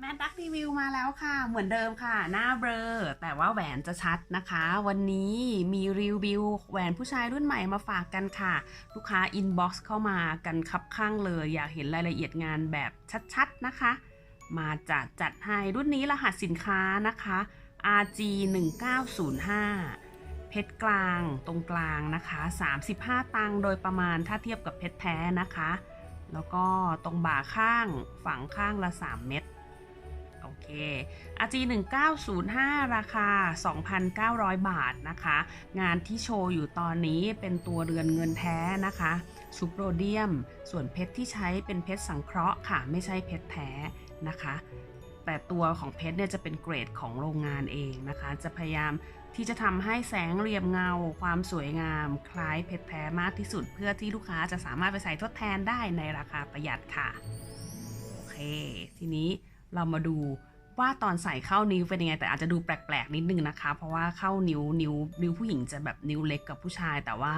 แมดดักรีวิวมาแล้วค่ะ เหมือนเดิมค่ะ หน้าเบลอแต่ว่าแหวนจะชัดนะคะ วันนี้มีรีวิวแหวนผู้ชายรุ่นใหม่มาฝากกันค่ะ ลูกค้าอินบ็อกซ์เข้ามากันคับข้างเลย อยากเห็นรายละเอียดงานแบบชัดๆนะคะ มาจัดจัดให้รุ่นนี้รหัสสินค้านะคะ RG 1905เพชรกลางตรงกลางนะคะ 35 ตังค์โดยประมาณถ้าเทียบกับเพชรแท้นะคะ แล้วก็ตรงบ่าข้างฝั่งข้างละ 3 เม็ด อเค RG 1905 ราคา 2,900 บาทนะคะ งานที่โชว์อยู่ตอนนี้เป็นตัวเรือนเงินแท้นะคะชุบโรเดียม ส่วนเพชรที่ใช้เป็นเพชรสังเคราะห์ค่ะ ไม่ใช่เพชรแท้นะคะ แต่ตัวของเพชรเนี่ยจะเป็นเกรดของโรงงานเองนะคะ จะพยายามที่จะทำให้แสงเรียมเงา ความสวยงาม คล้ายเพชรแท้มากที่สุด เพื่อที่ลูกค้าจะสามารถไปใส่ทดแทนได้ในราคาประหยัดค่ะ โอเค ทีนี้ เรามาดูว่าตอนใส่เข้านิ้วเป็นยังไง แต่อาจจะดูแปลกๆ นิดนึงนะคะ เพราะว่าเข้านิ้วนิ้วนิ้วผู้หญิงจะแบบนิ้วเล็กกับผู้ชาย แต่ว่า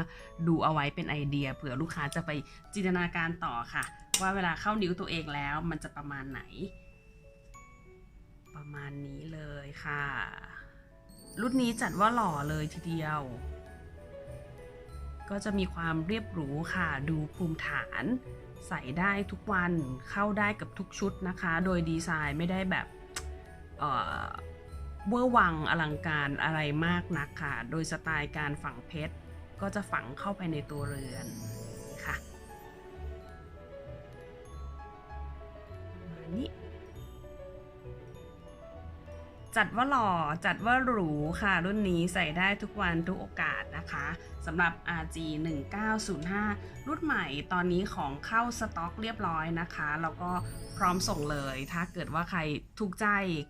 ดูเอาไว้เป็นไอเดียเผื่อลูกค้าจะไปจินตนาการต่อค่ะ ว่าเวลาเข้านิ้วตัวเองแล้วมันจะประมาณไหน ประมาณนี้เลยค่ะ รุ่นนี้จัดว่าหล่อเลยทีเดียว ก็จะมีความเรียบหรูค่ะ ดูภูมิฐาน ใส่ได้ทุกวันเข้าได้กับทุกชุดนะคะ โดยดีไซน์ไม่ได้แบบเอ่อเวอร์วังอลังการอะไรมากนักค่ะ โดยสไตล์การฝังเพชรก็จะฝังเข้าไปในตัวเรือน จัดว่าหล่อจัดว่าหรูค่ะ รุ่นนี้ใส่ได้ทุกวันทุกโอกาสนะคะสำหรับ RG 1905รุ่นใหม่ตอนนี้ของเข้าสต็อกเรียบร้อยนะคะ แล้วก็พร้อมส่งเลย ถ้าเกิดว่าใครถูกใจ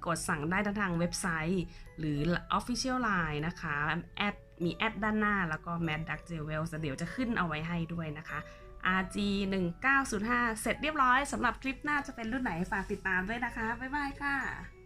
กดสั่งได้ทั้งทางเว็บไซต์ หรือ Official Line นะคะแอดมีแอดด้านหน้าแล้วก็ Mad Duck Jewel เดี๋ยวจะขึ้นเอาไว้ให้ด้วยนะคะ RG 1905เสร็จเรียบร้อยสำหรับคลิปหน้าจะเป็นรุ่นไหนฝากติดตามด้วยนะคะ บ๊ายบายค่ะ